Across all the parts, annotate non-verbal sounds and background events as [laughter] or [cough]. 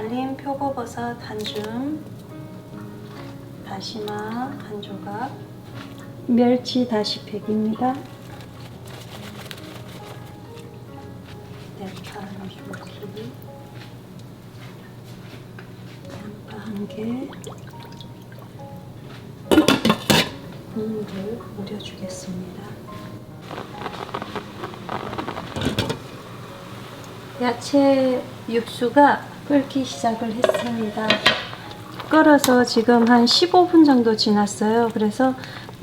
말린 표고버섯 한 줌, 다시마 한 조각, 멸치 다시팩입니다. 대파 한 줄기, 양파 한 개, 국물을 우려주겠습니다. 야채 육수가 끓기 시작을 했습니다. 끓어서 지금 한 15분 정도 지났어요. 그래서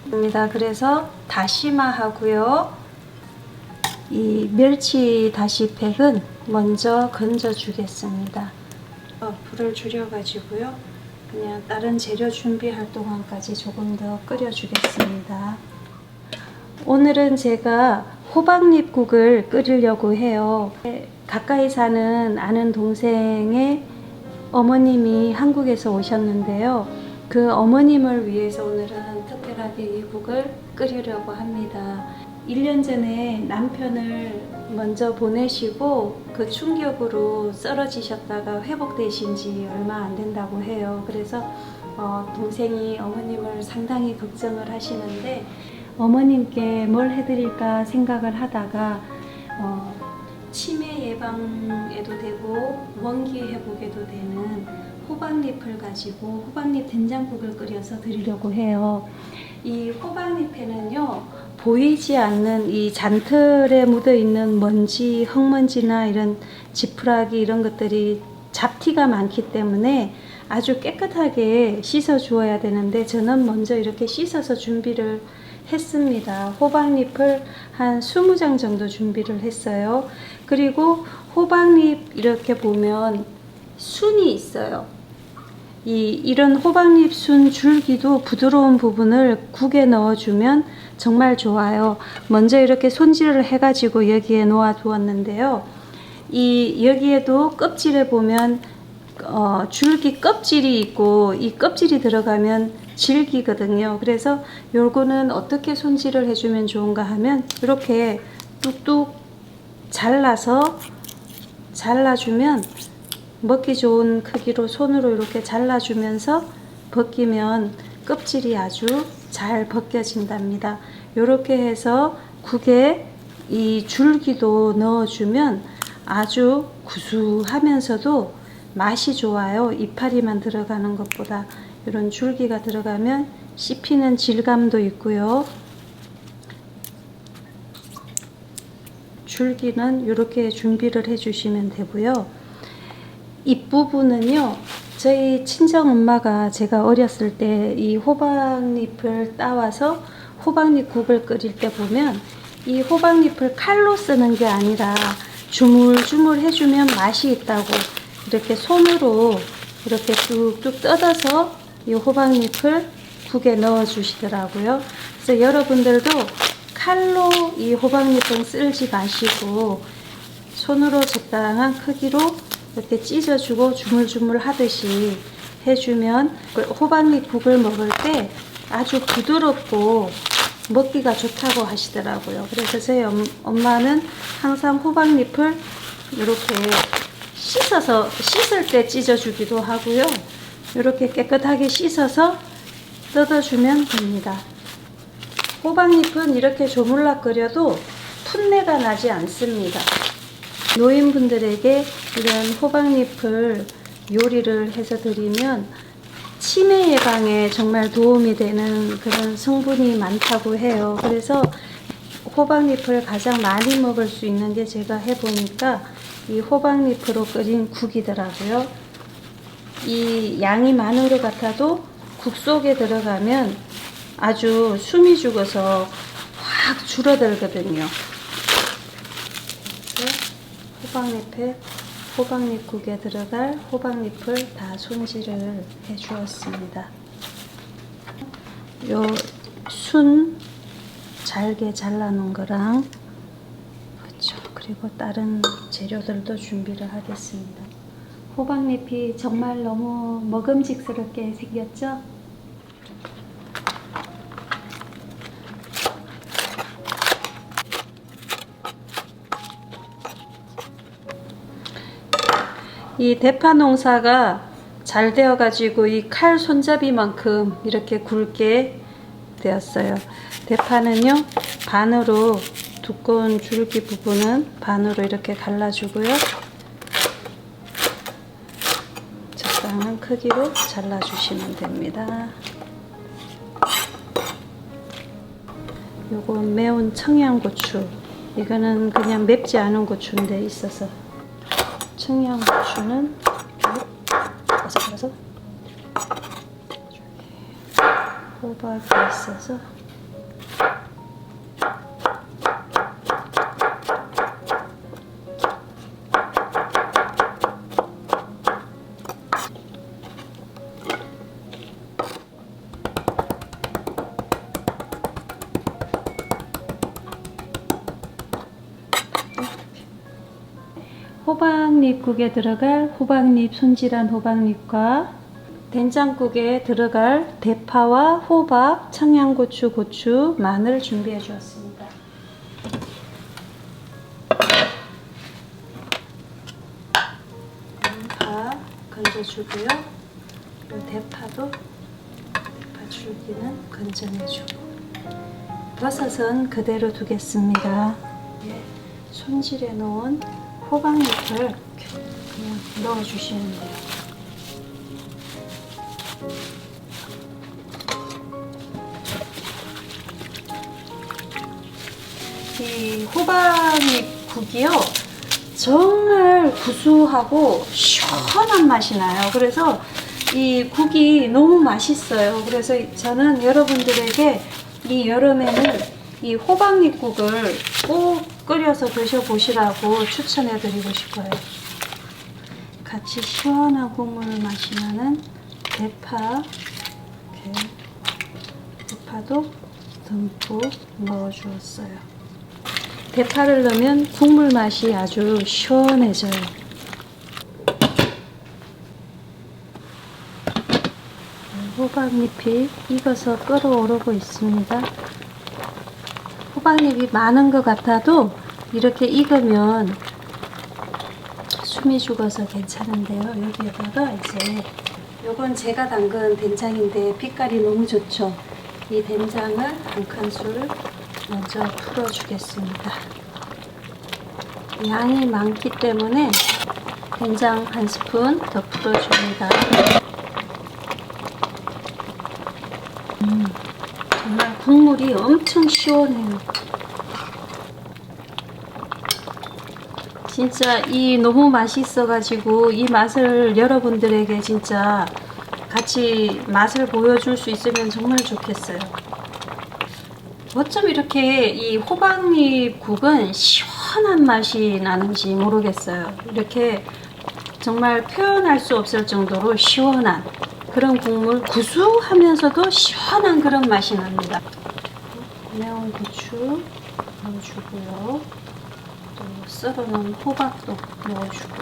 입니다. 그래서 다시마 하고요. 이 멸치 다시팩은 먼저 건져 주겠습니다. 어, 불을 줄여 가지고요. 그냥 다른 재료 준비할 동안까지 조금 더 끓여 주겠습니다. 오늘은 제가 호박잎국을 끓이려고 해요. 가까이 사는 아는 동생의 어머님이 한국에서 오셨는데요. 그 어머님을 위해서 오늘은 특별하게 이 국을 끓이려고 합니다. 1년 전에 남편을 먼저 보내시고 그 충격으로 쓰러지셨다가 회복되신 지 얼마 안 된다고 해요. 그래서 어, 동생이 어머님을 상당히 걱정을 하시는데 어머님께 뭘 해드릴까 생각을 하다가 어, 치매 예방에도 되고 원기 회복에도 되는 호박잎을 가지고 호박잎 된장국을 끓여서 드리려고 해요. 이 호박잎에는요 보이지 않는 이 잔틀에 묻어 있는 먼지, 흙먼지나 이런 지푸라기 이런 것들이 잡티가 많기 때문에 아주 깨끗하게 씻어 주어야 되는데 저는 먼저 이렇게 씻어서 준비를 했습니다. 호박잎을 한 20장 정도 준비를 했어요. 그리고 호박잎 이렇게 보면 순이 있어요. 이 이런 호박잎 순 줄기도 부드러운 부분을 국에 넣어주면 정말 좋아요. 먼저 이렇게 손질을 해가지고 여기에 놓아 두었는데요. 이 여기에도 껍질에 보면 어, 줄기 껍질이 있고 이 껍질이 들어가면 질기거든요. 그래서 요거는 어떻게 손질을 해주면 좋은가 하면 이렇게 뚝뚝 잘라서 잘라주면 먹기 좋은 크기로 손으로 이렇게 잘라주면서 벗기면 껍질이 아주 잘 벗겨진답니다. 이렇게 해서 국에 이 줄기도 넣어주면 아주 구수하면서도 맛이 좋아요. 이파리만 들어가는 것보다 이런 줄기가 들어가면 씹히는 질감도 있고요. 줄기는 이렇게 준비를 해주시면 되고요. 잎부분은요, 저희 친정 엄마가 제가 어렸을 때 이 호박잎을 따와서 호박잎 국을 끓일 때 보면 이 호박잎을 칼로 쓰는 게 아니라 주물주물 해주면 맛이 있다고 이렇게 손으로 이렇게 뚝뚝 뜯어서 이 호박잎을 국에 넣어 주시더라고요. 그래서 여러분들도 칼로 이 호박잎은 쓸지 마시고 손으로 적당한 크기로 이렇게 찢어주고 주물주물 하듯이 해주면 그 호박잎 국을 먹을 때 아주 부드럽고 먹기가 좋다고 하시더라고요. 그래서 저희 엄, 엄마는 항상 호박잎을 이렇게 씻어서 씻을 때 찢어주기도 하고요. 이렇게 깨끗하게 씻어서 뜯어주면 됩니다. 호박잎은 이렇게 조물락 끓여도 풋내가 나지 않습니다. 노인분들에게 이런 호박잎을 요리를 해서 드리면 치매 예방에 정말 도움이 되는 그런 성분이 많다고 해요. 그래서 호박잎을 가장 많이 먹을 수 있는 게 제가 해보니까 이 호박잎으로 끓인 국이더라고요. 이 양이 많은 것 같아도 국 속에 들어가면 아주 숨이 죽어서 확 줄어들거든요. 호박잎에 호박잎국에 들어갈 호박잎을 다 손질을 해 주었습니다. 요 순 잘게 잘라 놓은 거랑 그렇죠. 그리고 다른 재료들도 준비를 하겠습니다. 호박잎이 정말 너무 먹음직스럽게 생겼죠? 이 대파 농사가 잘 되어 가지고 이 칼 손잡이만큼 이렇게 굵게 되었어요. 대파는요 반으로 두꺼운 줄기 부분은 반으로 이렇게 갈라주고요. 적당한 크기로 잘라주시면 됩니다. 요건 매운 청양고추. 이거는 그냥 맵지 않은 고추인데 있어서 청양고추는 걸어서 호박이 있어서 호박잎국에 들어갈 호박잎 손질한 호박잎과 된장국에 들어갈 대파와 호박, 청양고추, 고추, 마늘 준비해 주었습니다. 양파 건져주고요. 대파도 대파 줄기는 건져내주고 버섯은 그대로 두겠습니다. 예, 손질해 놓은 호박잎을 이렇게 그냥 넣어주시면 돼요. 이 호박잎 국이요. 정말 구수하고 시원한 맛이 나요. 그래서 이 국이 너무 맛있어요. 그래서 저는 여러분들에게 이 여름에는 이 호박잎국을 꼭 끓여서 드셔보시라고 추천해드리고 싶어요. 같이 시원한 국물 나는 대파, 대파도 듬뿍 넣어주었어요. 대파를 넣으면 국물 맛이 아주 시원해져요. 호박잎이 익어서 끓어오르고 있습니다. 호박잎이 많은 것 같아도 이렇게 익으면 숨이 죽어서 괜찮은데요. 여기에다가 이제 요건 제가 담근 된장인데 빛깔이 너무 좋죠. 이 된장을 한 큰술 먼저 풀어주겠습니다. 양이 많기 때문에 된장 한 스푼 더 풀어줍니다. 음, 정말 국물이 엄청 시원해요. 진짜 이 너무 맛있어가지고 이 맛을 여러분들에게 진짜 같이 맛을 보여줄 수 있으면 정말 좋겠어요. 어쩜 이렇게 이 호박잎 국은 시원한 맛이 나는지 모르겠어요. 이렇게 정말 표현할 수 없을 정도로 시원한 그런 국물, 구수하면서도 시원한 그런 맛이 납니다. 매운 고추 넣어주고요. 또 썰어놓은 호박도 넣어주고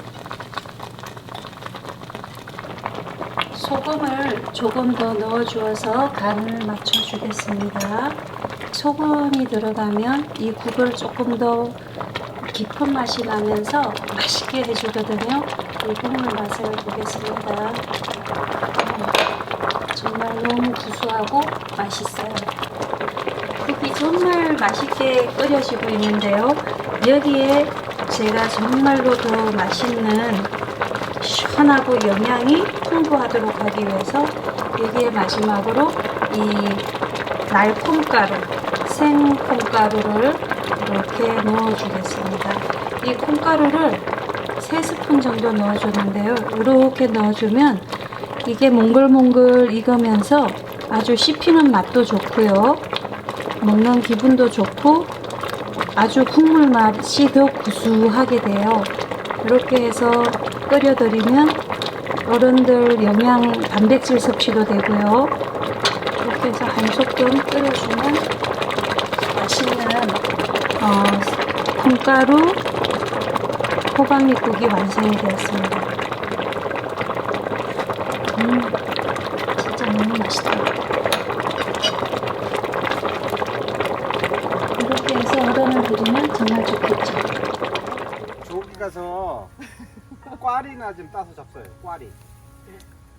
소금을 조금 더 넣어주어서 간을 맞춰주겠습니다. 소금이 들어가면 이 국을 조금 더 깊은 맛이 나면서 맛있게 해주거든요. 이 국물 맛을 보겠습니다. 음, 정말 너무 구수하고 맛있어요. 국이 정말 맛있게 끓여지고 있는데요. 여기에 제가 정말로 더 맛있는 시원하고 영양이 풍부하도록 하기 위해서 여기에 마지막으로 이 날콩가루, 생콩가루를 이렇게 넣어주겠습니다. 이 콩가루를 3스푼 정도 넣어주는데요. 이렇게 넣어주면 이게 몽글몽글 익으면서 아주 씹히는 맛도 좋고요. 먹는 기분도 좋고 아주 국물 맛이 더 구수하게 돼요. 이렇게 해서 끓여드리면 어른들 영양 단백질 섭취도 되고요. 이렇게 해서 한 소끔 끓여주면 맛있는 어, 콩가루 호박잎국이 완성이 되었습니다. 음, 진짜 너무 맛있다. 이렇게 가서 [laughs] 꽈리나 좀 따서 잡숴요. 꽈리.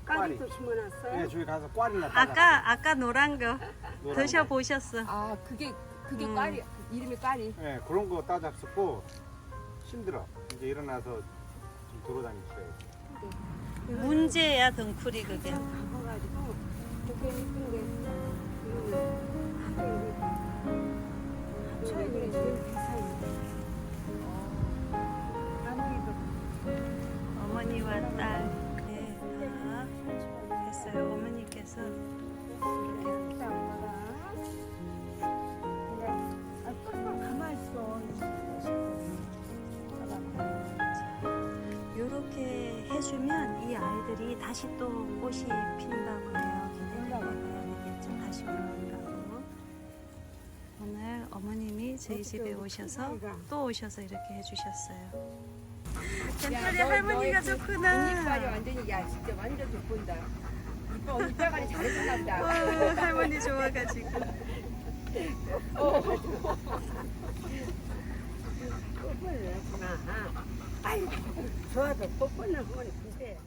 까리도 심어놨어요? 예, 저기 가서 꽈리나 따서. 아까 아까 노란 거 노란 드셔 보셨어. 아 그게 그게 음. 까리 이름이 까리 예, 그런 거 따 잡수고 힘들어. 이제 일어나서 좀 돌아다니셔야지. 문제야 덩쿨이 그게. 가가지고 그게 이쁜 게 이거는 그래 제일 비싸요 어머니와 딸. 네, 다 됐어요. 어머니께서 이렇게 해주면 이 아이들이 다시 또 꽃이 핀다고 해요. 되겠죠. 다시 올라온다고. 오늘 어머님이 저희 집에 오셔서 또 오셔서 이렇게 해주셨어요. 젠틀리 할머니가 좋구나. 완전히 야 진짜 완전 돋보인다. 이뻐 이빨관리 잘해줬나 보다. 어, 할머니 좋아가지고. 뽀뽀를 했구나 아이 좋아서 뽀뽀는 하면 근데